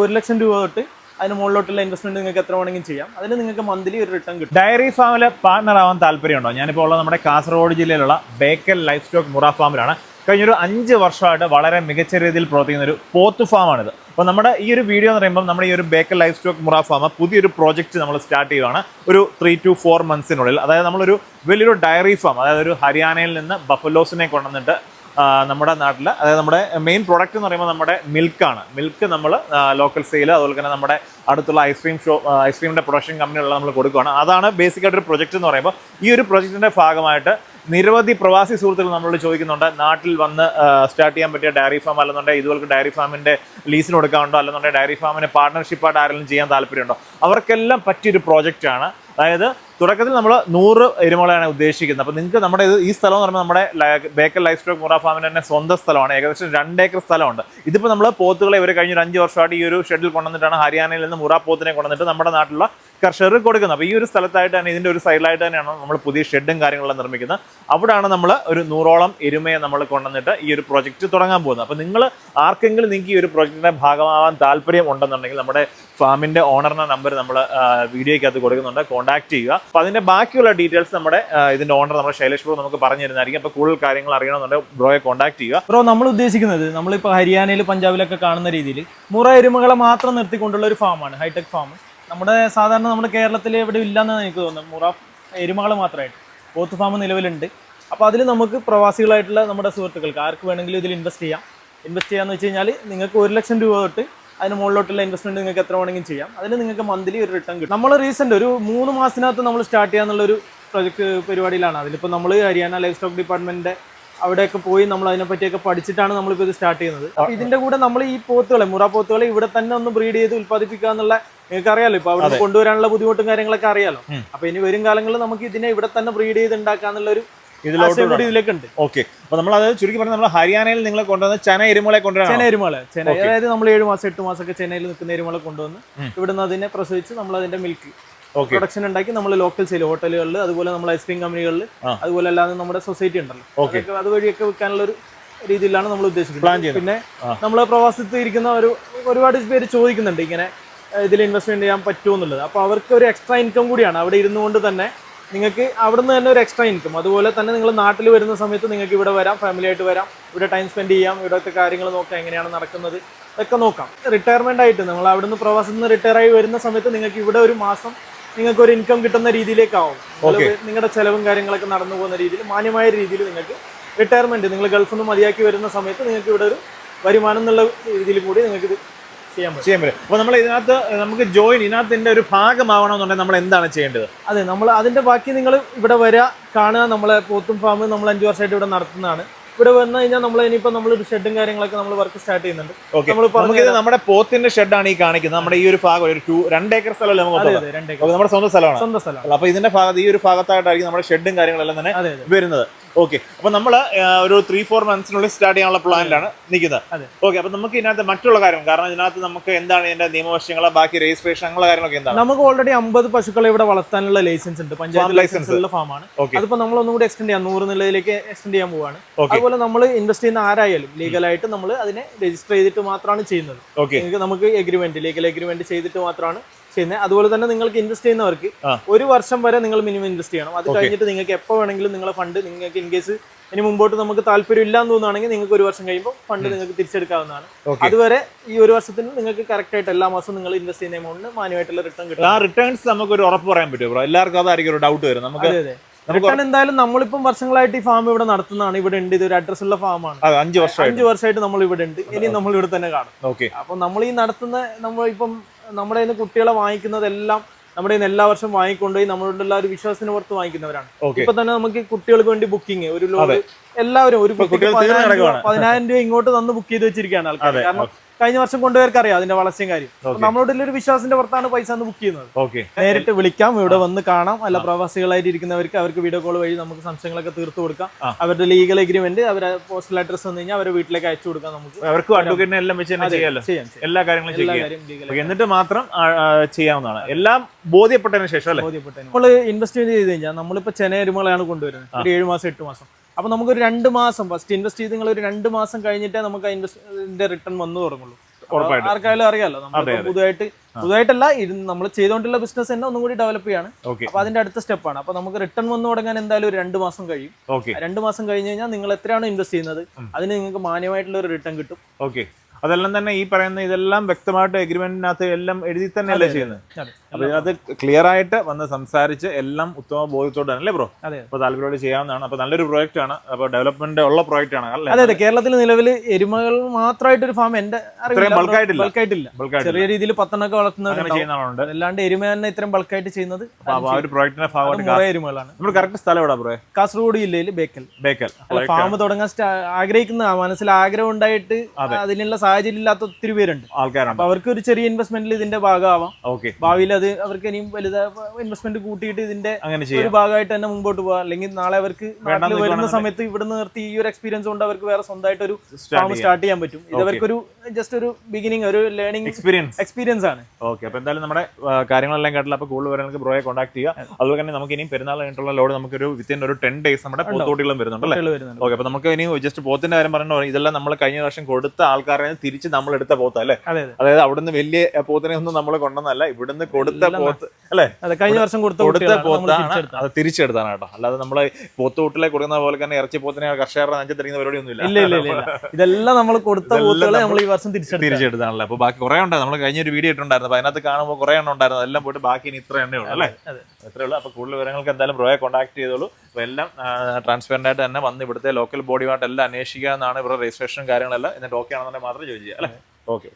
ഒരു ലക്ഷം രൂപ തൊട്ട് അതിന് മുകളിലോട്ടുള്ള ഇൻവെസ്റ്റ്മെന്റ് നിങ്ങൾക്ക് എത്ര വേണമെങ്കിലും ചെയ്യാം. അതിന് നിങ്ങൾക്ക് മന്ത്ലി ഒരു റിട്ടേൺ കിട്ടും. ഡയറി ഫാമിൽ പാർട്ണർ ആവാൻ താല്പര്യമുണ്ടോ? ഞാനിപ്പോൾ ഉള്ളത് നമ്മുടെ കാസർഗോഡ് ജില്ലയിലുള്ള ബേക്കൽ ലൈഫ് സ്റ്റോക്ക് മുറ ഫാമിലാണ് കഴിഞ്ഞൊരു അഞ്ച് വർഷമായിട്ട് വളരെ മികച്ച രീതിയിൽ പ്രവർത്തിക്കുന്ന ഒരു പോത്ത് ഫാമാണിത് അപ്പോൾ നമ്മുടെ ഈ ഒരു വീഡിയോ എന്ന് പറയുമ്പോൾ നമ്മുടെ ഈ ഒരു Bekal life stock Murrah farm പുതിയൊരു പ്രോജക്റ്റ് നമ്മൾ സ്റ്റാർട്ട് ചെയ്യുകയാണ് ഒരു ത്രീ ടു ഫോർ മന്ത്സിനുള്ളിൽ അതായത് നമ്മളൊരു വലിയൊരു ഡയറി ഫാം അതായത് ഒരു ഹരിയാനയിൽ നിന്ന് ബഫലോസിനെ കൊണ്ടുവന്നിട്ട് നമ്മുടെ നാട്ടിൽ അതായത് നമ്മുടെ മെയിൻ പ്രോഡക്റ്റ് എന്ന് പറയുമ്പോൾ നമ്മുടെ മിൽക്കാണ് മിൽക്ക് നമ്മൾ ലോക്കൽ സെയിൽ അതുപോലെ തന്നെ നമ്മുടെ അടുത്തുള്ള ഐസ്ക്രീം ഷോ ഐസ്ക്രീമിന്റെ പ്രൊഡക്ഷൻ കമ്പനികളിൽ നമ്മൾ കൊടുക്കുകയാണ് അതാണ് ബേസിക്കായിട്ട് ആയിട്ടൊരു പ്രൊജക്റ്റ് എന്ന് പറയുമ്പോൾ ഈ ഒരു പ്രൊജക്റ്റിന്റെ ഭാഗമായിട്ട് നിരവധി പ്രവാസി സുഹൃത്തുക്കൾ നമ്മളോട് ചോദിക്കുന്നുണ്ട് നാട്ടിൽ വന്ന് സ്റ്റാർട്ട് ചെയ്യാൻ പറ്റിയ ഡയറി ഫാം അല്ലെന്നുണ്ടെങ്കിൽ ഇതുപോലെ ഡയറി ഫാമിന്റെ ലീസിന് കൊടുക്കാനുണ്ടോ? അല്ലെന്നുണ്ടെങ്കിൽ ഡയറി ഫാമിന് പാർട്ണർഷിപ്പായിട്ട് ആരെങ്കിലും ചെയ്യാൻ താല്പര്യമുണ്ടോ? അവർക്കെല്ലാം പറ്റിയൊരു പ്രോജക്റ്റാണ് അതായത് തുടക്കത്തിൽ നമ്മൾ നൂറ് എരുമകളാണ് ഉദ്ദേശിക്കുന്നത്. അപ്പോൾ നിങ്ങൾക്ക് നമ്മുടെ ഈ സ്ഥലം എന്ന് പറയുമ്പോൾ നമ്മുടെ ബേക്കൽ ലൈഫ് സ്റ്റോക്ക് മുറ ഫാമിന്റെ തന്നെ സ്വന്തം സ്ഥലമാണ്. ഏകദേശം രണ്ട് ഏക്കർ സ്ഥലമുണ്ട്. ഇതിപ്പോൾ നമ്മൾ പോത്തുകളെ ഇവർ കഴിഞ്ഞ ഒരു അഞ്ച് വർഷമായിട്ട് ഈ ഒരു ഷെഡിൽ കൊണ്ടുവന്നിട്ടാണ് ഹരിയാനയിൽ നിന്ന് മുറ പോത്തിനെ കൊണ്ടുവന്നിട്ട് നമ്മുടെ നാട്ടിലുള്ള കർഷകർക്ക് കൊടുക്കുന്നത്. അപ്പോൾ ഈ ഒരു സ്ഥലത്തായിട്ട് തന്നെ ഇതിന്റെ ഒരു സൈഡിലായിട്ട് തന്നെയാണ് നമ്മൾ പുതിയ ഷെഡും കാര്യങ്ങളും നിർമ്മിക്കുന്നത്. അവിടെയാണ് നമ്മൾ ഒരു നൂറോളം എരുമയെ നമ്മൾ കൊണ്ടുവന്നിട്ട് ഈ ഒരു പ്രൊജക്റ്റ് തുടങ്ങാൻ പോകുന്നത്. അപ്പോൾ നിങ്ങൾ ആർക്കെങ്കിലും നിങ്ങൾക്ക് ഈ ഒരു പ്രൊജക്റ്റിന്റെ ഭാഗമാവാൻ താല്പര്യം ഉണ്ടെന്നുണ്ടെങ്കിൽ നമ്മുടെ ഫാമിന്റെ ഓണറിന്റെ നമ്പർ നമ്മൾ വീഡിയോയ്ക്കകത്ത് കൊടുക്കുന്നുണ്ട്. കോൺടാക്ട് ചെയ്യുക. അപ്പോൾ അതിന്റെ ബാക്കിയുള്ള ഡീറ്റെയിൽസ് നമ്മുടെ ഇതിന്റെ ഓണർ നമ്മുടെ ശൈലേഷ് ബ്രോ നമുക്ക് പറഞ്ഞു തരുന്നതായിരിക്കും അപ്പോൾ കൂടുതൽ കാര്യങ്ങൾ അറിയണമെന്നുണ്ടെങ്കിൽ ബ്രോയെ കോൺടാക്ട് ചെയ്യുക. ബ്രോ നമ്മൾ ഉദ്ദേശിക്കുന്നത് നമ്മളിപ്പോൾ ഹരിയാനയിൽ പഞ്ചാബിലൊക്കെ കാണുന്ന രീതിയിൽ മുറ എരുമകളെ മാത്രം നിർത്തിക്കൊണ്ടുള്ള ഒരു ഫാമാണ് ഹൈടെക് ഫാം. നമ്മുടെ സാധാരണ നമ്മുടെ കേരളത്തിൽ എവിടെ ഇല്ലെന്നാണ് എനിക്ക് തോന്നുന്നത്. മുറ എരുമകൾ മാത്രമായിട്ട്. പോത്ത് ഫാം നിലവിലുണ്ട്. അപ്പോൾ അതിൽ നമുക്ക് പ്രവാസികളായിട്ടുള്ള നമ്മുടെ സുഹൃത്തുക്കൾക്ക് ആർക്ക് വേണമെങ്കിലും ഇതിൽ ഇൻവെസ്റ്റ് ചെയ്യാം. ഇൻവെസ്റ്റ് ചെയ്യാന്ന് വെച്ച് കഴിഞ്ഞാൽ നിങ്ങൾക്ക് ഒരു ലക്ഷം രൂപ തൊട്ട് അതിന് മുകളിലോട്ടുള്ള ഇൻവെസ്റ്റ്മെന്റ് നിങ്ങൾക്ക് എത്ര വേണമെങ്കിലും ചെയ്യാം. അതിന് നിങ്ങൾക്ക് മന്ത്ലി ഒരു റിട്ടേൺ കിട്ടും. നമ്മൾ റീസെന്റ് ഒരു മൂന്ന് മാസത്തിനകത്ത് നമ്മൾ സ്റ്റാർട്ട് ചെയ്യാന്നുള്ള ചെയ്യാന്നുള്ളൊരു പ്രൊജക്ട് പരിപാടിയിലാണ്. അതിലിപ്പോൾ നമ്മൾ ഹരിയാന ലൈഫ് സ്റ്റോക്ക് ഡിപ്പാർട്ട്മെന്റിന്റെ അവിടെയൊക്കെ പോയി നമ്മൾ അതിനെ പറ്റിയൊക്കെ പഠിച്ചിട്ടാണ് നമ്മളിപ്പോൾ ഇത് സ്റ്റാർട്ട് ചെയ്യുന്നത്. ഇതിന്റെ കൂടെ നമ്മൾ ഈ പോത്തുകളെ മുറ പോത്തുകളെ ഇവിടെ തന്നെ ഒന്ന് ബ്രീഡ് ചെയ്ത് ഉത്പാദിപ്പിക്കുക എന്നുള്ള നിങ്ങൾക്ക് അറിയാലോ ഇപ്പൊ അവിടെ കൊണ്ടുവരാനുള്ള ബുദ്ധിമുട്ടും കാര്യങ്ങളൊക്കെ അറിയാലോ. അപ്പൊ ഇനി വരും കാലങ്ങളിൽ നമുക്ക് ഇതിനെ ഇവിടെ തന്നെ ബ്രീഡ് ചെയ്ത് ഉണ്ടാക്കാന്നുള്ള ഒരു ഇതിലോട്ട് ഇതിലേക്ക് ഉണ്ട് ഓക്കെ അപ്പോൾ നമ്മൾ അത് ചുരുക്കി പറഞ്ഞാൽ നമ്മൾ ഹരിയാനയിൽ നിങ്ങളെ കൊണ്ടുവന്ന് ചെന എരുമകളെ കൊണ്ടുവരാം ചെന എരുമകളെ ചെന അതായത് നമ്മൾ ഏഴ് മാസം എട്ട് ഒക്കെ ചെന്നൈയിൽ നിൽക്കുന്ന എരുമകളെ കൊണ്ടുവന്ന് ഇവിടുന്ന് അതിനെ പ്രസവിച്ച് നമ്മൾ അതിന്റെ മിൽക്ക് പ്രൊഡക്ഷൻ ഉണ്ടാക്കി നമ്മൾ ലോക്കൽ സെയിൽ ഹോട്ടലുകളിൽ അതുപോലെ നമ്മൾ ഐസ്ക്രീം കമ്പനികളിൽ അതുപോലെ അല്ലാതെ നമ്മുടെ സൊസൈറ്റി ഉണ്ടല്ലോ. അതുവഴിയൊക്കെ വിൽക്കാനുള്ള ഒരു രീതിയിലാണ് നമ്മൾ ഉദ്ദേശിക്കുന്നത്. പിന്നെ. നമ്മൾ പ്രവാസത്തിൽ ഇരിക്കുന്ന ഒരു ഒരുപാട് പേര് ചോദിക്കുന്നുണ്ട് ഇങ്ങനെ ഇതിൽ ഇൻവെസ്റ്റ്മെന്റ് ചെയ്യാൻ പറ്റുമോ എന്നുള്ളത്? അപ്പോൾ അവർക്ക് ഒരു എക്സ്ട്രാ ഇൻകം കൂടിയാണ്. അവിടെ ഇരുന്നുകൊണ്ട് തന്നെ നിങ്ങൾക്ക് അവിടുന്ന് തന്നെ ഒരു എക്സ്ട്രാ ഇൻകം അതുപോലെ തന്നെ നിങ്ങൾ നാട്ടിൽ വരുന്ന സമയത്ത് നിങ്ങൾക്ക് ഇവിടെ വരാം ഫാമിലി ആയിട്ട് വരാം. ഇവിടെ ടൈം സ്പെൻഡ് ചെയ്യാം ഇവിടുത്തെ കാര്യങ്ങൾ നോക്കാം എങ്ങനെയാണ് നടക്കുന്നത് ഇതൊക്കെ നോക്കാം. റിട്ടയർമെന്റ് ആയിട്ട് നമ്മൾ അവിടുന്ന് പ്രവാസത്തിൽ നിന്ന് റിട്ടയർ ആയി വരുന്ന സമയത്ത് നിങ്ങൾക്ക് ഇവിടെ ഒരു മാസം നിങ്ങൾക്ക് ഒരു ഇൻകം കിട്ടുന്ന രീതിയിലേക്കാവും. നിങ്ങളുടെ ചിലവും കാര്യങ്ങളൊക്കെ നടന്നു പോകുന്ന രീതിയിൽ മാന്യമായ രീതിയിൽ നിങ്ങൾക്ക് റിട്ടയർമെന്റ് നിങ്ങൾ ഗൾഫിൽ നിന്ന് മതിയാക്കി വരുന്ന സമയത്ത് നിങ്ങൾക്ക് ഇവിടെ ഒരു വരുമാനം എന്നുള്ള രീതിയിൽ കൂടി നിങ്ങൾക്ക് ഇത് ചെയ്യാൻ പറ്റും. അപ്പൊ അപ്പോൾ നമ്മൾ ഇതിനകത്ത് നമുക്ക് ജോയിൻ ഇതിനകത്തിന്റെ ഒരു ഭാഗമാവണമെന്നുണ്ടെങ്കിൽ നമ്മൾ എന്താണ് ചെയ്യേണ്ടത്? അതെ നമ്മൾ അതിന്റെ ബാക്കി നിങ്ങൾ ഇവിടെ വരാ കാണുക. നമ്മളെ പോത്തും ഫാം നമ്മൾ അഞ്ചു വർഷമായിട്ട് ഇവിടെ നടത്തുന്നതാണ്. ഇവിടെ വന്നു കഴിഞ്ഞാൽ നമ്മൾ ഇനിയിപ്പോ നമ്മൾ ഷെഡും കാര്യങ്ങളൊക്കെ നമ്മൾ വർക്ക് സ്റ്റാർട്ട് ചെയ്യുന്നുണ്ട്. ഓക്കെ നമ്മൾ പറഞ്ഞു നമുക്കിത് നമ്മുടെ പോത്തിന്റെ ഷെഡാണ് ഈ കാണിക്കുന്നത്. നമ്മുടെ ഈ ഒരു ഭാഗം ഒരു ടു രണ്ട് ഏക്കർ സ്ഥലമല്ലേ നമുക്ക് അതെ അതെ നമ്മുടെ സ്വന്തം സ്ഥലമാണ്. സ്വന്തം സ്ഥലം അപ്പൊ ഇതിന്റെ ഭാഗത്ത് ഈ ഒരു ഭാഗത്തായിട്ടായിരിക്കും നമ്മുടെ ഷെഡും കാര്യങ്ങളെല്ലാം തന്നെ അതെ അതെ. വരുന്നത്. ഓക്കെ അപ്പൊ നമ്മൾ ഒരു ത്രീ ഫോർ മന്ത്സിനുള്ളിൽ സ്റ്റാർട്ട് ചെയ്യാനുള്ള പ്ലാനിലാണ് നിൽക്കുന്നത്. ഓക്കെ അപ്പൊ നമുക്ക് ഇതിനകത്ത് മറ്റുള്ള കാര്യം കാരണം ഇതിനകത്ത് നമുക്ക് എന്താണ് ഇതിന്റെ നിയമവശങ്ങൾ ബാക്കി രജിസ്ട്രേഷൻ അങ്ങനെയുള്ള കാര്യങ്ങളൊക്കെ എന്താണ്? നമുക്ക് ഓൾറെഡി അമ്പത് പശുക്കളെ ഇവിടെ വളർത്താനുള്ള ലൈസൻസ് ഉണ്ട്. പഞ്ചായത്ത് ലൈസൻസ്. ഉള്ള ഫാമാണ് അതിപ്പോ നമ്മൾ ഒന്നും കൂടി എക്സ്റ്റെൻഡ് ചെയ്യാം. നൂറ് നിലയിലേക്ക് എക്സ്റ്റെൻഡ് ചെയ്യാൻ പോവാണ്. അതുപോലെ നമ്മൾ ഇൻവെസ്റ്റ് ചെയ്യുന്ന ആരായാലും ലീഗലായിട്ട് നമ്മൾ അതിനെ രജിസ്റ്റർ ചെയ്തിട്ട് മാത്രമാണ് ചെയ്യുന്നത്. ഓക്കെ നമുക്ക് എഗ്രിമെന്റ് ലീഗൽ എഗ്രിമെന്റ് ചെയ്തിട്ട് മാത്രമാണ് ചെയ്യുന്നത്. അതുപോലെ തന്നെ നിങ്ങൾക്ക് ഇൻവെസ്റ്റ് ചെയ്യുന്നവർക്ക് ഒരു വർഷം വരെ നിങ്ങൾ മിനിമം ഇൻവെസ്റ്റ് ചെയ്യണം. അത് കഴിഞ്ഞിട്ട് നിങ്ങൾക്ക് എപ്പോൾ വേണമെങ്കിലും നിങ്ങളെ ഫണ്ട് നിങ്ങൾക്ക് ഇൻ കേസ് ഇനി മുമ്പോട്ട് നമുക്ക് താല്പര്യം ഇല്ലാന്ന് തോന്നുകയാണെങ്കിൽ നിങ്ങൾക്ക് ഒരു വർഷം കഴിയുമ്പോൾ ഫണ്ട് നിങ്ങൾക്ക് തിരിച്ചെടുക്കാവുന്നതാണ്. അതുവരെ ഈ ഒരു വർഷത്തിന് നിങ്ങൾക്ക് കറക്റ്റ് ആയിട്ട് എല്ലാ മാസവും നിങ്ങൾ ഇൻവെസ്റ്റ് ചെയ്യുന്ന എമൗണ്ടിന് മാന്യമായിട്ടുള്ള റിട്ടേൺ കിട്ടും. ആ റിട്ടേൺസ് നമുക്ക് ഒരു ഉറപ്പ് പറയാൻ പറ്റുമോ എല്ലാവർക്കും അതായിരിക്കും ഒരു ഡൗട്ട് വരും നമുക്ക് റിട്ടേൺ എന്തായാലും നമ്മളിപ്പം വർഷങ്ങളായിട്ട് ഈ ഫാം ഇവിടെ നടത്തുന്നതാണ്. ഇവിടെ ഉണ്ട് ഇത് ഒരു അഡ്രസ് ഉള്ള ഫാമാണ് ആണ്. അഞ്ച് വർഷമായിട്ട്. അഞ്ച് വർഷമായിട്ട് നമ്മൾ ഇവിടെ ഉണ്ട്. ഇനി നമ്മൾ ഇവിടെ തന്നെ കാണും. ഓക്കെ അപ്പൊ നമ്മൾ ഈ നടത്തുന്ന നമ്മൾ ഇപ്പം നമ്മുടെ കയ്യിൽ കുട്ടികളെ വാങ്ങിക്കുന്നതെല്ലാം നമ്മുടെ കയ്യിൽ എല്ലാ വർഷം വാങ്ങിക്കൊണ്ടുപോയി നമ്മളുടെ ഒരു വിശ്വാസത്തിന് പുറത്ത് വാങ്ങിക്കുന്നവരാണ്. ഇപ്പൊ തന്നെ നമുക്ക് കുട്ടികൾക്ക് വേണ്ടി ബുക്കിംഗ് ഒരു ലോഡ് എല്ലാവരും ഒരു. പതിനായിരം രൂപ ഇങ്ങോട്ട് തന്ന് ബുക്ക് ചെയ്ത് വെച്ചിരിക്കുകയാണ് ആൾക്കാർ കാരണം കഴിഞ്ഞ വർഷം കൊണ്ടുപോയവർക്ക് അറിയാം അതിന്റെ വളർച്ചയും കാര്യം. നമ്മളോട് ഒരു വിശ്വാസത്തിന്റെ പുറത്താണ് പൈസ ഒന്ന് ബുക്ക് ചെയ്യുന്നത്. ഓക്കെ നേരിട്ട് വിളിക്കാം ഇവിടെ വന്ന് കാണാം. അല്ല പ്രവാസികളായിട്ട് ഇരിക്കുന്നവർക്ക് അവർക്ക് വീഡിയോ കോൾ വഴി നമുക്ക് സംശയങ്ങളൊക്കെ തീർത്തു കൊടുക്കാം. അവരുടെ ലീഗൽ എഗ്രിമെന്റ് അവരെ പോസ്റ്റൽ അഡ്രസ് വന്നു കഴിഞ്ഞാൽ അവരെ വീട്ടിലേക്ക് അയച്ചു കൊടുക്കാം നമുക്ക്. അവർക്ക് അഡ്വക്കേറ്റിനെ എല്ലാം വെച്ച് തന്നെ ചെയ്യാമല്ലോ. എല്ലാ കാര്യങ്ങളും ചെയ്യാം. എന്നിട്ട് മാത്രം ചെയ്യാവുന്നതാണ്. എല്ലാം ബോധ്യപ്പെട്ടതിന് ശേഷം നമ്മൾ ഇൻവെസ്റ്റ്മെന്റ് ചെയ്ത് കഴിഞ്ഞാൽ നമ്മളിപ്പോ ചെന എരുമകളാണ് കൊണ്ടുവരുന്നത്. ഒരു ഏഴ് മാസം എട്ട് മാസം. അപ്പോൾ നമുക്കൊരു രണ്ട് മാസം ഫസ്റ്റ് ഇൻവെസ്റ്റ് ചെയ്ത് നിങ്ങൾ ഒരു രണ്ട് മാസം കഴിഞ്ഞിട്ടേ നമുക്ക് ഇൻവെസ്റ്റിന്റെ റിട്ടേൺ വന്നു തുടങ്ങുള്ളൂ. ആർക്കായാലും അറിയാലോ നമ്മൾ പുതുതായിട്ട് പുതുതായിട്ടല്ല നമ്മൾ ചെയ്തുകൊണ്ടുള്ള ബിസിനസ് തന്നെ ഒന്നും കൂടി ഡെവലപ്പ് ചെയ്യാണ്. അപ്പൊ അതിന്റെ അടുത്ത സ്റ്റെപ്പാണ് അപ്പൊ നമുക്ക് റിട്ടേൺ വന്നു തുടങ്ങാൻ എന്തായാലും ഒരു രണ്ട് മാസം കഴിയും. രണ്ട് മാസം കഴിഞ്ഞ് കഴിഞ്ഞാൽ നിങ്ങൾ എത്രയാണോ ഇൻവെസ്റ്റ് ചെയ്യുന്നത് അതിന് നിങ്ങൾക്ക് മാന്യമായിട്ടുള്ള ഒരു റിട്ടേൺ കിട്ടും. ഓക്കെ അതെല്ലാം തന്നെ ഈ പറയുന്ന ഇതെല്ലാം വ്യക്തമായിട്ട് എഗ്രിമെന്റിനകത്ത് എല്ലാം എഴുതി തന്നെയല്ലേ ചെയ്യുന്നത്? അപ്പൊ അത് ക്ലിയർ ആയിട്ട് വന്ന് സംസാരിച്ച് എല്ലാം ഉത്തമ ബോധ്യത്തോടെ അല്ലേ ബ്രോ അപ്പൊ താല്പര്യത്തോടെ ചെയ്യാവുന്നതാണ്. അപ്പൊ നല്ലൊരു പ്രോജക്റ്റ് ആണ്. അപ്പൊ ഡെവലപ്മെന്റ് ഉള്ള പ്രോജക്റ്റ് ആണ്. അല്ലേ? അതെ അതെ. കേരളത്തിൽ നിലവിൽ എരുമകൾ മാത്രമായിട്ട് ഒരു ഫാം എന്റെ. ബൾക്കായിട്ടില്ല ചെറിയ രീതിയിൽ പത്തെണ്ണൊക്കെ ആളുണ്ട്. അല്ലാണ്ട് എരുമ തന്നെ ഇത്രയും ബൾക്കായിട്ട് ചെയ്യുന്നത് ഒരു പ്രോജക്റ്റിന്റെ ഭാഗമായിട്ട് എരുമകളാണ്. കറക്റ്റ് സ്ഥലം എവിടെ ബ്രോ കാസർഗോഡ് ജില്ലയിൽ ബേക്കൽ. ബേക്കൽ. ഫാം തുടങ്ങാൻ ആഗ്രഹിക്കുന്ന മനസ്സിൽ ആഗ്രഹം ഉണ്ടായിട്ട് അതിനുള്ള സാഹചര്യം ഇല്ലാത്ത ഒത്തിരി പേരുണ്ട്. ആൾക്കാരാണ് അപ്പൊ അവർക്ക് ഒരു ചെറിയ ഇൻവെസ്റ്റ്മെന്റിൽ ഇതിന്റെ ഭാഗമാവാം. ഓക്കെ. ഭാവിയിൽ അത് അവർക്ക് ഇനിയും വലുത് ഇൻവെസ്റ്റ്മെന്റ് കൂട്ടിയിട്ട് ഇതിന്റെ അങ്ങനെ ഒരു ഭാഗമായിട്ട് തന്നെ മുമ്പോട്ട് പോവാം. അല്ലെങ്കിൽ നാളെ അവർക്ക് നാട്ടിൽ വരുന്ന സമയത്ത് ഇവിടെ നിർത്തി ഈ ഒരു എക്സ്പീരിയൻസ് കൊണ്ട് അവർക്ക് വേറെ സ്വന്തമായിട്ട് ഒരു ഫാം സ്റ്റാർട്ട് ചെയ്യാൻ പറ്റും. ഇത് അവർക്കൊരു ജസ്റ്റ് ഒരു ബിഗിനിങ് ഒരു ലേണിംഗ് എക്സ്പീരിയൻസ് എക്സ്പീരിയൻസ് ആണ്. ഓക്കെ. അപ്പൊ എന്തായാലും നമ്മുടെ കാര്യങ്ങളെല്ലാം കേട്ടില്ല. അപ്പൊ കൂടുതൽ വരാനൊക്കെ ബ്രോയെ കോൺടാക്ട് ചെയ്യുക. അതുപോലെ തന്നെ നമുക്ക് ഇനിയും പെരുന്നാൾ കഴിഞ്ഞിട്ടുള്ള ലോഡ് നമുക്ക് ഒരു വിത്തിൻ ഒരു ടെൻ ഡേയ്സ് നമ്മുടെ പോത്തോട്ടികളും വരുന്നുണ്ട് അല്ലേ? ഓക്കെ. അപ്പൊ നമുക്ക് ഇനി ജസ്റ്റ് പോത്തിന്റെ കാര്യം പറഞ്ഞു ഇതെല്ലാം നമ്മൾ കഴിഞ്ഞ വർഷം കൊടുത്ത ആൾക്കാരെ തിരിച്ച് നമ്മൾ എടുത്ത പോത്ത അല്ലേ? അതെ അതെ. അതായത് അവിടുന്ന് വലിയ പോത്തിനെ ഒന്നും നമ്മൾ കൊണ്ടുവന്നല്ല ഇവിടുന്ന് കൊടുത്ത പോത്ത് അല്ലേ? കഴിഞ്ഞ വർഷം കൊടുത്ത പോത്താണ്. അത് തിരിച്ചെടുത്താണ് കേട്ടോ. അല്ലാതെ നമ്മൾ പോത്ത് കൂട്ടിലെ കൊടുക്കുന്ന പോലെ തന്നെ ഇറച്ചി പോത്തിനെ കർഷകരുടെ നെഞ്ചത്തിരിക്കുന്ന പരിപാടി ഒന്നും ഇല്ല ഇല്ല ഇല്ല ഇല്ല. ഇതെല്ലാം നമ്മൾ കൊടുത്ത പോത്തുകളെ നമ്മൾ ഈ വർഷം തിരിച്ചു തിരിച്ചെടുത്താണല്ലോ അപ്പൊ ബാക്കി കുറെ ഉണ്ടായിരുന്നു നമ്മൾ കഴിഞ്ഞ ഒരു വീഡിയോ ഇട്ടുണ്ടായിരുന്നു അപ്പൊ അതിനകത്ത് കാണുമ്പോൾ കുറെ എണ്ണം ഉണ്ടായിരുന്നു. അതെല്ലാം പോയിട്ട് ബാക്കി ഇനി ഇത്ര എണ്ണേ ഉള്ളൂ അല്ലേ? അത്രേ ഉള്ളൂ. അപ്പൊ കൂടുതൽ വിവരങ്ങൾക്ക് എന്തായാലും ബ്രോയെ കോൺടാക്ട് ചെയ്തോളൂ. അപ്പൊ എല്ലാം ട്രാൻസ്പെറന്റ് ആയിട്ട് തന്നെ വന്ന് ഇവിടുത്തെ ലോക്കൽ ബോഡിയുമായിട്ട് എല്ലാം അന്വേഷിക്കുക എന്നാണ് ഇവരുടെ രജിസ്ട്രേഷൻ കാര്യങ്ങളെല്ലാം. എന്നിട്ട് ഓക്കെ ആണെന്നുണ്ടെങ്കിൽ മാത്രമേ ജോയിൻ ചെയ്യുക അല്ലേ? ഓക്കെ.